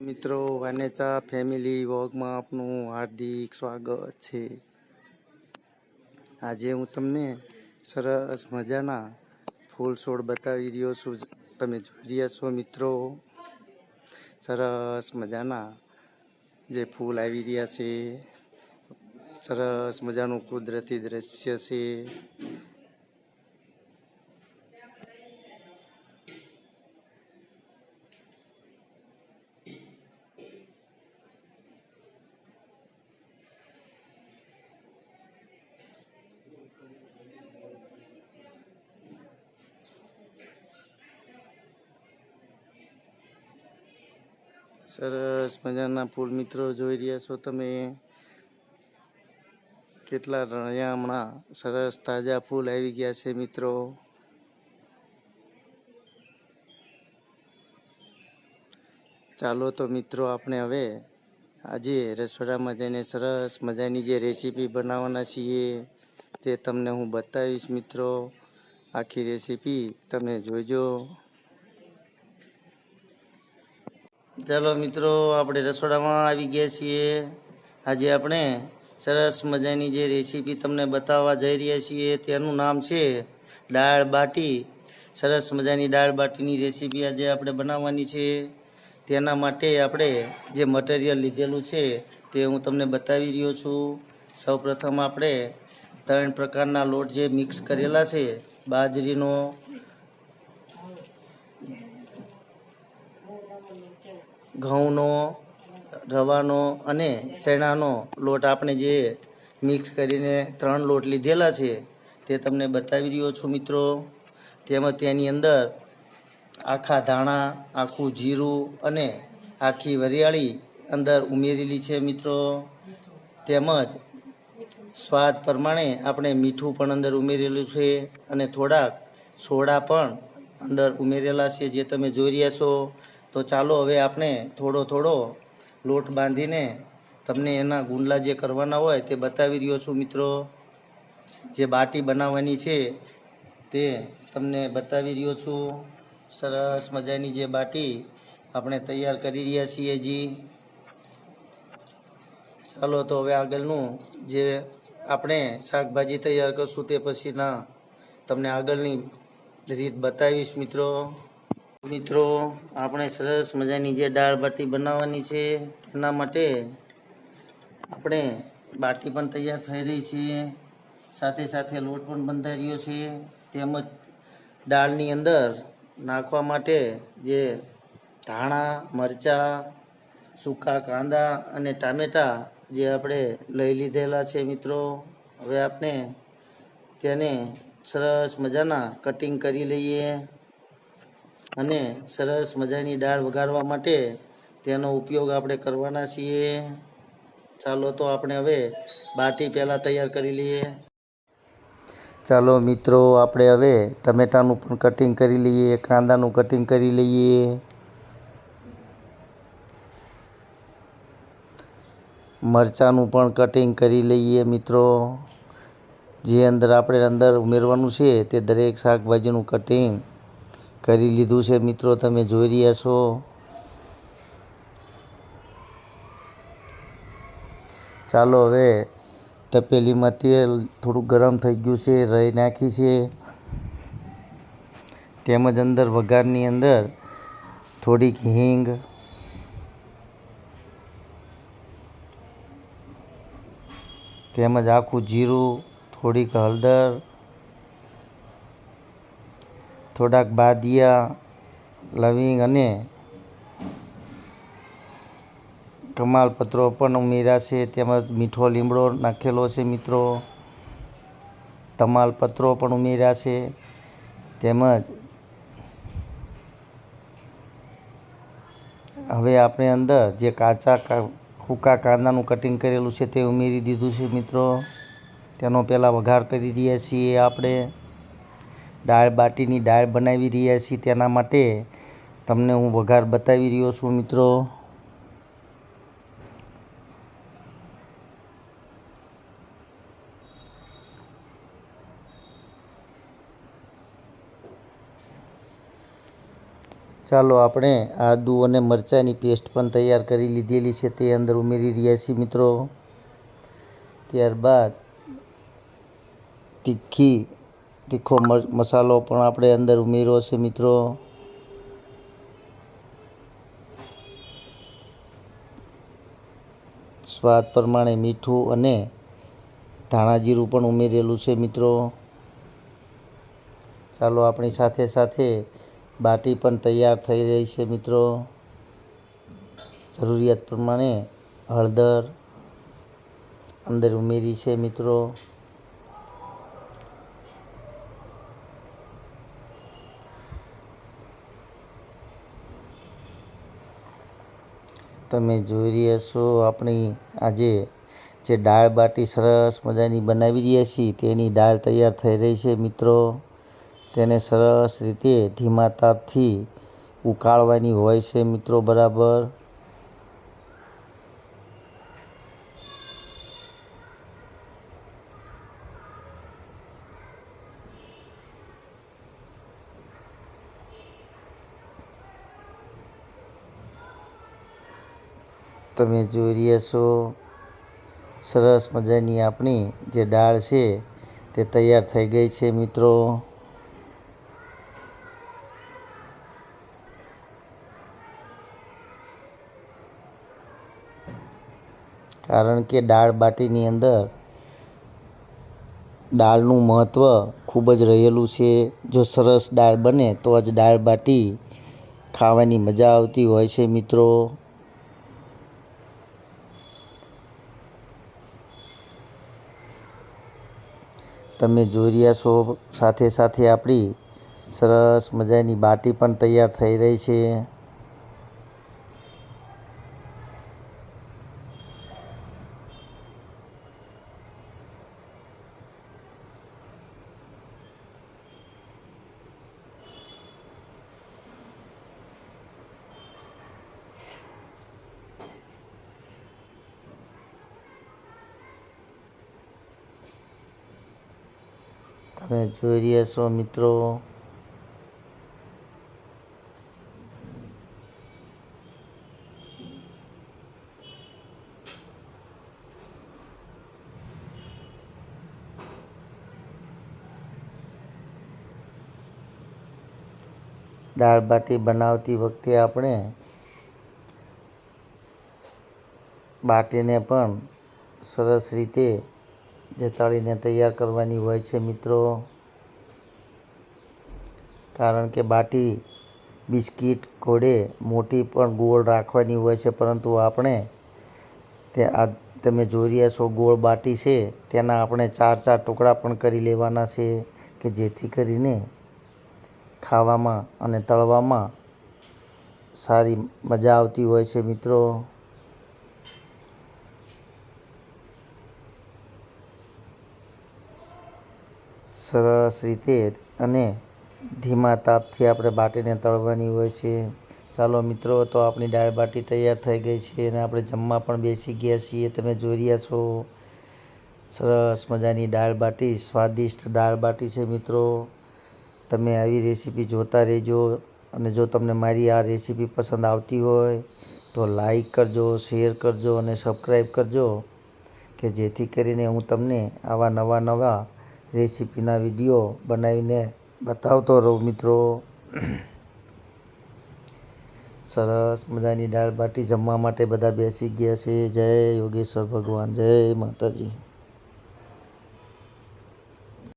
મિત્રો, વાનેચા ફેમિલી વોગમાં આપનું હાર્દિક સ્વાગત છે. આજે હું તમને સરસ મજાના ફૂલ છોડ બતાવી રહ્યો છું. તમે જોઈ રહ્યા છો મિત્રો, સરસ મજાના જે ફૂલ આવી રહ્યા છે. સરસ મજાનું કુદરતી દ્રશ્ય છે. સરસ મજાના ફૂલ મિત્રો જોઈ રહ્યા છો તમે. કેટલા રણિયા હમણાં. સરસ તાજા ફૂલ આવી ગયા છે મિત્રો. ચાલો તો મિત્રો આપણે હવે આજે રસોડામાં જઈને સરસ મજાની જે રેસીપી બનાવવાના છીએ તે તમને હું બતાવીશ મિત્રો. આખી રેસીપી તમે જોઈજો. ચાલો મિત્રો, આપણે રસોડામાં આવી ગયા છીએ. આજે આપણે સરસ મજાની જે રેસીપી તમને બતાવવા જઈ રહ્યા છીએ, તેનું નામ છે દાળ બાટી. સરસ મજાની દાળ બાટીની રેસીપી આજે આપણે બનાવવાની છે. તેના માટે આપણે જે મટીરિયલ લીધેલું છે, તે હું તમને બતાવી રહ્યો છું. સૌપ્રથમ આપણે ત્રણ પ્રકારના લોટ જે મિક્સ કરેલા છે, બાજરીનો ઘઉંનો, રવાનો અને ચણાનો લોટ આપણે જે મિક્સ કરીને ત્રણ લોટ લીધેલા છે, તે તમને બતાવી રહ્યો છું મિત્રો. તેમજ તેની અંદર આખા ધાણા, આખું જીરું અને આખી વરિયાળી અંદર ઉમેરેલી છે મિત્રો. તેમજ સ્વાદ પ્રમાણે આપણે મીઠું પણ અંદર ઉમેરેલું છે અને થોડાક સોડા પણ અંદર ઉમેરેલા છે, જે તમે જોઈ રહ્યા છો. તો ચાલો હવે આપણે થોડો થોડો લોટ બાંધીને તમને એના ગુંડલા જે કરવાના હોય તે બતાવી રહ્યો છું મિત્રો. જે બાટી બનાવવાની છે તે તમને બતાવી રહ્યો છું. સરસ મજાની જે બાટી આપણે તૈયાર કરી રહ્યા છીએ જી. ચાલો તો હવે આગળનું જે આપણે શાકભાજી તૈયાર કરશું તે પછીના તમને આગળની રીત બતાવીશ મિત્રો. મિત્રો, આપણે સરસ મજાની જે દાળ બાટી બનાવવાની છે, એના માટે આપણે બાટી પણ તૈયાર થઈ રહી છે. સાથે સાથે લોટ પણ બંધાઈ રહ્યો છે. તેમજ દાળની અંદર નાખવા માટે જે ધાણા, મરચાં, સૂકા કાંદા અને ટામેટાં જે આપણે લઈ લીધેલા છે મિત્રો, હવે આપણે તેને સરસ મજાના કટિંગ કરી લઈએ. અને સરસ મજાની દાળ વઘારવા માટે તેનો ઉપયોગ આપણે કરવાના છીએ. ચાલો તો આપણે હવે બાટી પહેલાં તૈયાર કરી લઈએ. ચાલો મિત્રો, આપણે હવે ટમેટાનું પણ કટિંગ કરી લઈએ, કાંદાનું કટિંગ કરી લઈએ. મરચાંનું પણ કટિંગ કરી લઈએ મિત્રો. જે અંદર આપણે અંદર ઉમેરવાનું છે તે દરેક શાકભાજીનું કટિંગ કરી લીધું છે મિત્રો, તમે જોઈ રહ્યા છો. ચાલો હવે તપેલીમાં તેલ થોડું ગરમ થઈ ગયું છે, રહી નાખી છે. તેમજ અંદર વઘારની અંદર થોડીક હિંગ. તેમજ આખું જીરું, થોડીક હળદર. થોડાક બાદિયા, લવિંગ અને કમાલપત્રો પણ ઉમેર્યા છે તેમજ મીઠો લીમડો નાખેલો છે મિત્રો. તમાલપત્રો પણ ઉમેર્યા છે તેમજ હવે આપણે અંદર જે કાચા સૂકા કાંદાનું કટિંગ કરેલું છે તે ઉમેરી દીધું છે મિત્રો. તેનો પહેલાં વઘાર કરી રહ્યા છીએ આપણે. દાળ બાટીની દાળ બનાવી રહ્યા છીએ તેના માટે તમને હું વઘાર બતાવી રહ્યો છું, મિત્રો. ચાલો આપણે આદુ અને મરચાંની પેસ્ટ પણ તૈયાર કરી લીધેલી છે તે અંદર ઉમેરી રહ્યા છીએ, મિત્રો. ત્યારબાદ તીખી તીખો મસાલો પણ આપણે અંદર ઉમેર્યો છે, મિત્રો. સ્વાદ પ્રમાણે મીઠું અને ધાણા જીરું પણ ઉમેરેલું છે, મિત્રો. ચાલો, આપણી સાથે સાથે બાટી પણ તૈયાર થઈ રહી છે, મિત્રો. જરૂરિયાત પ્રમાણે હળદર અંદર ઉમેરી છે, મિત્રો. તમે જોઈ રહ્યા છો આપણી આજે જે દાળ બાટી સરસ મજાની બનાવી રહ્યા છીએ, તેની દાળ તૈયાર થઈ રહી છે મિત્રો. તેને સરસ રીતે ધીમા તાપથી ઉકાળવાની હોય છે મિત્રો બરાબર. તમે જોઈ રહ્યા છો. સરસ મજાની આપણી જે દાળ છે તે તૈયાર થઈ ગઈ છે મિત્રો. કારણ કે દાળ બાટીની અંદર દાળનું મહત્ત્વ ખૂબ જ રહેલું છે. જો સરસ દાળ બને તો જ દાળ બાટી ખાવાની મજા આવતી હોય છે મિત્રો. તમે જોઈ રહ્યા છો, સાથે સાથે આપણી સરસ મજાની બાટી પણ તૈયાર થઈ રહી છે. તમે જોઈ રહ્યા છો મિત્રો. દાળ બાટી બનાવતી વખતે આપણે બાટીને પણ સરસ રીતે જે તળીને તૈયાર કરવાની હોય છે મિત્રો. કારણ કે બાટી, બિસ્કિટ, ઘોડે મોટી પણ ગોળ રાખવાની હોય છે. પરંતુ આપણે તે આ તમે જોઈ રહ્યા છો ગોળ બાટી છે. તેના આપણે ચાર ચાર ટુકડા પણ કરી લેવાના છે કે જેથી કરીને ખાવામાં અને તળવામાં સારી મજા આવતી હોય છે મિત્રો. સરસ રીતે અને ધીમા તાપથી આપણે બાટીને તળવાની હોય છે. ચાલો મિત્રો, તો આપણી દાળ બાટી તૈયાર થઈ ગઈ છે અને આપણે જમવા પણ બેસી ગયા છીએ. તમે જોઈ રહ્યા છો. સરસ મજાની દાળ બાટી, સ્વાદિષ્ટ દાળ બાટી છે મિત્રો. તમે આવી રેસીપી જોતા રહેજો અને જો તમને મારી આ રેસીપી પસંદ આવતી હોય, તો લાઈક કરજો, શેર કરજો અને સબસ્ક્રાઈબ કરજો, કે જેથી કરીને હું તમને આવા નવા નવા રેસીપીના વીડિયો બનાવીને બતાવતો રહું મિત્રો. સરસ મજાની દાળ બાટી જમવા માટે બધા બેસી ગયા છે. જય યોગેશ્વર ભગવાન, જય માતાજી.